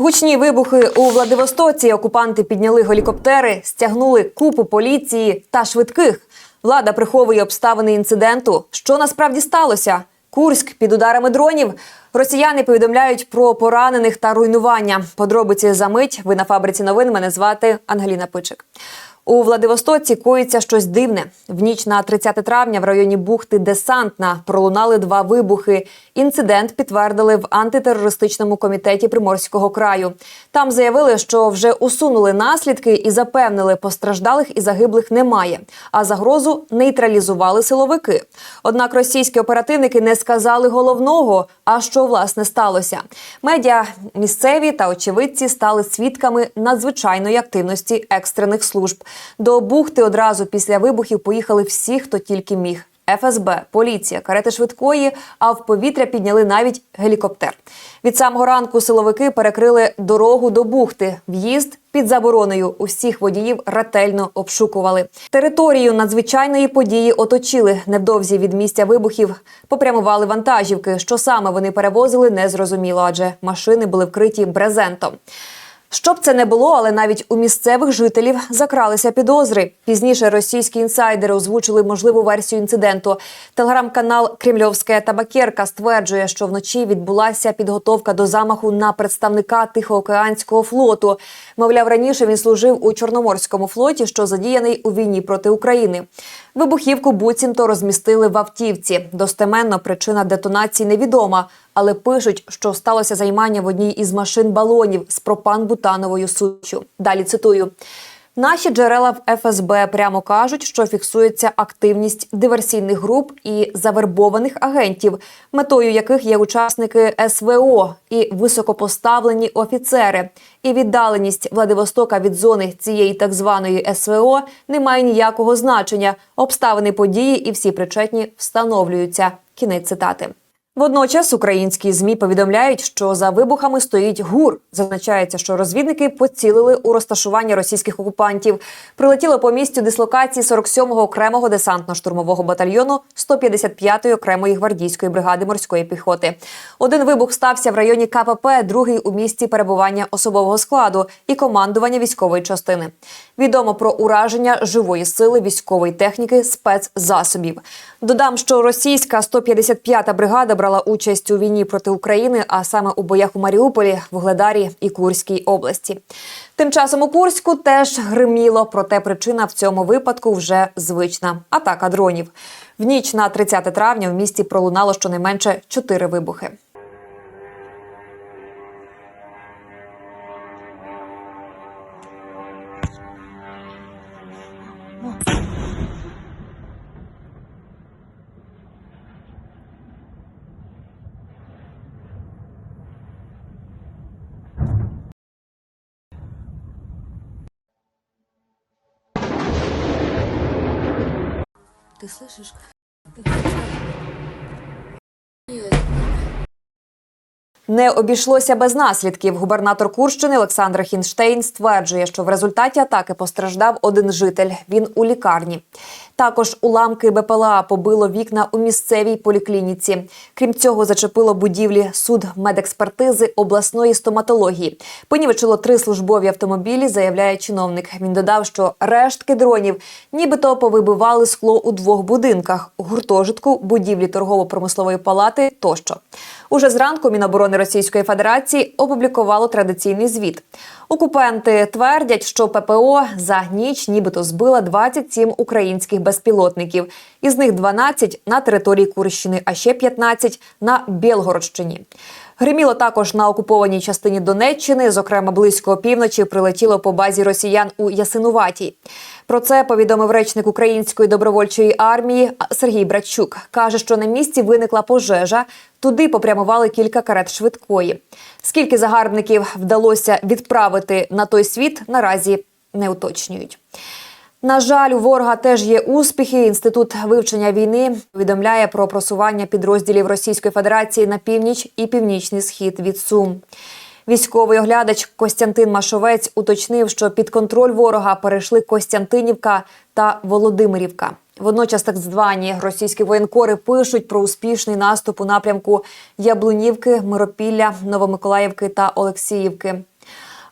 Гучні вибухи у Владивостоці. Окупанти підняли гелікоптери, стягнули купу поліції та швидких. Влада приховує обставини інциденту. Що насправді сталося? Курськ під ударами дронів. Росіяни повідомляють про поранених та руйнування. Подробиці за мить. Ви на фабриці новин. Мене звати Ангеліна Пичик. У Владивостоці коїться щось дивне. В ніч на 30 травня в районі бухти Десантна пролунали два вибухи. Інцидент підтвердили в антитерористичному комітеті Приморського краю. Там заявили, що вже усунули наслідки і запевнили, постраждалих і загиблих немає. А загрозу нейтралізували силовики. Однак російські оперативники не сказали головного. А що власне сталося? Медіа місцеві та очевидці стали свідками надзвичайної активності екстрених служб. До бухти одразу після вибухів поїхали всі, хто тільки міг. ФСБ, поліція, карети швидкої, а в повітря підняли навіть гелікоптер. Від самого ранку силовики перекрили дорогу до бухти. В'їзд під забороною. Усіх водіїв ретельно обшукували. Територію надзвичайної події оточили. Невдовзі від місця вибухів попрямували вантажівки. Що саме вони перевозили, не зрозуміло, адже машини були вкриті брезентом. Щоб це не було, але навіть у місцевих жителів закралися підозри. Пізніше російські інсайдери озвучили можливу версію інциденту. Телеграм-канал Кремльовська табакерка стверджує, що вночі відбулася підготовка до замаху на представника Тихоокеанського флоту. Мовляв, раніше він служив у Чорноморському флоті, що задіяний у війні проти України. Вибухівку буцімто розмістили в автівці. Достеменно причина детонації невідома, але пишуть, що сталося займання в одній із машин балонів з пропан-бутановою суччю. Далі цитую. Наші джерела в ФСБ прямо кажуть, що фіксується активність диверсійних груп і завербованих агентів, метою яких є учасники СВО і високопоставлені офіцери. І віддаленість Владивостока від зони цієї так званої СВО не має ніякого значення. Обставини події і всі причетні встановлюються. Кінець цитати. Водночас українські змі повідомляють, що за вибухами стоїть гур. Зазначається, що розвідники поцілили у розташування російських окупантів. Прилетіло по місцю дислокації 47-го окремого десантно-штурмового батальйону 155-ї окремої гвардійської бригади морської піхоти. Один вибух стався в районі КПП, другий у місці перебування особового складу і командування військової частини. Відомо про ураження живої сили військової техніки спецзасобів. Додам, що російська 155-та бригада брала участь у війні проти України, а саме у боях у Маріуполі, Вугледарі і Курській області. Тим часом у Курську теж гриміло, проте причина в цьому випадку вже звична атака дронів. В ніч на 30 травня в місті пролунало щонайменше чотири вибухи. Ты слышишь? Не обійшлося без наслідків. Губернатор Курщини Олександр Хінштейн стверджує, що в результаті атаки постраждав один житель. Він у лікарні. Також уламки БПЛА побило вікна у місцевій поліклініці. Крім цього, зачепило будівлі суд медекспертизи обласної стоматології. Понівечило три службові автомобілі, заявляє чиновник. Він додав, що рештки дронів нібито повибивали скло у двох будинках: гуртожитку, будівлі торгово-промислової палати тощо. Уже зранку Міноборони Російської Федерації опублікувало традиційний звіт. Окупанти твердять, що ППО за ніч нібито збила 27 українських безпілотників. Із них 12 на території Курщини, а ще 15 на Білгородщині. Гриміло також на окупованій частині Донеччини, зокрема близько опівночі, прилетіло по базі росіян у Ясинуватій. Про це повідомив речник української добровольчої армії Сергій Братчук. каже, що на місці виникла пожежа. Туди попрямували кілька карет швидкої. Скільки загарбників вдалося відправити на той світ, наразі не уточнюють. На жаль, у ворога теж є успіхи. Інститут вивчення війни повідомляє про просування підрозділів Російської Федерації на північ і північний схід від Сум. Військовий оглядач Костянтин Машовець уточнив, що під контроль ворога перейшли Костянтинівка та Володимирівка. Водночас так звані російські воєнкори пишуть про успішний наступ у напрямку Яблунівки, Миропілля, Новомиколаївки та Олексіївки.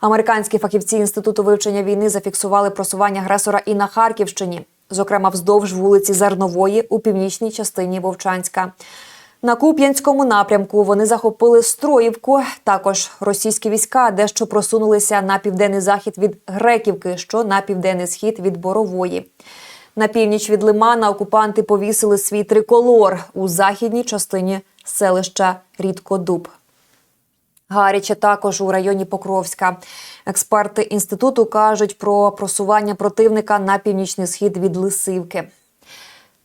Американські фахівці інституту вивчення війни зафіксували просування агресора і на Харківщині, зокрема вздовж вулиці Зернової у північній частині Вовчанська. На Куп'янському напрямку вони захопили Строївку. Також російські війська дещо просунулися на південний захід від Греківки, що на південний схід від Борової. На північ від Лимана окупанти повісили свій триколор у західній частині селища Рідкодуб. Гаряче також у районі Покровська. Експерти інституту кажуть про просування противника на північний схід від Лисивки.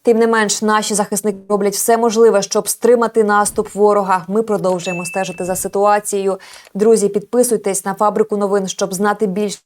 Тим не менш, наші захисники роблять все можливе, щоб стримати наступ ворога. Ми продовжуємо стежити за ситуацією. Друзі, підписуйтесь на фабрику новин, щоб знати більше.